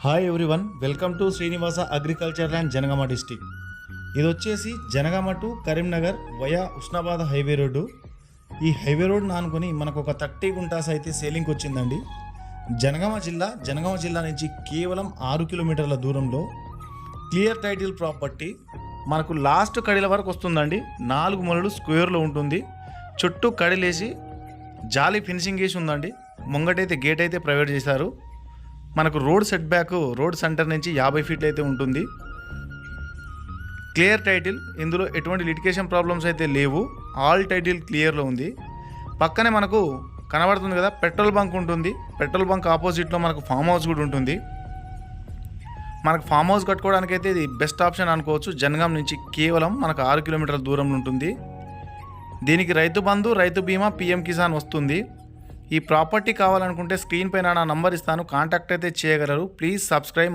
Hi everyone welcome to Srinivasa agriculture land Jangaon district ఇది వచ్చేసి Jangaon to Karimnagar via Husnabad highway road. ఈ highway road ఆనుకొని మనకు ఒక థర్టీ గుంటాస్ అయితే సేలింగ్కి వచ్చిందండి జనగామ జిల్లా జనగామ జిల్లా నుంచి కేవలం ఆరు కిలోమీటర్ల దూరంలో క్లియర్ టైటిల్ ప్రాపర్టీ మనకు లాస్ట్ కడిల వరకు వస్తుందండి. నాలుగు మొలలు స్క్వేర్లో ఉంటుంది. చుట్టూ కడిలేసి జాలి ఫినిషింగ్ వేసి ఉందండి. ముంగటైతే గేట్ అయితే ప్రైవేట్ చేశారు. మనకు road set back road center నుంచి యాభై ఫీట్లు అయితే ఉంటుంది. క్లియర్ టైటిల్ ఇందులో ఎటువంటి లిటికేషన్ ప్రాబ్లమ్స్ అయితే లేవు. ఆల్ టైటిల్ క్లియర్లో ఉంది. పక్కనే మనకు కనబడుతుంది కదా పెట్రోల్ బంక్ ఉంటుంది. పెట్రోల్ బంక్ ఆపోజిట్లో మనకు ఫామ్ హౌస్ కూడా ఉంటుంది. మనకు ఫామ్ హౌస్ కట్టుకోవడానికి అయితే ఇది బెస్ట్ ఆప్షన్ అనుకోవచ్చు. జనగాం నుంచి కేవలం మనకు ఆరు కిలోమీటర్ల దూరంలో ఉంటుంది. దీనికి రైతు బంధు రైతు బీమా పిఎం కిసాన్ వస్తుంది. ఈ ప్రాపర్టీ కావాలనుకుంటే స్క్రీన్ పైన నా నంబర్ ఇస్తాను. కాంటాక్ట్ అయితే చేయగలరు. Please subscribe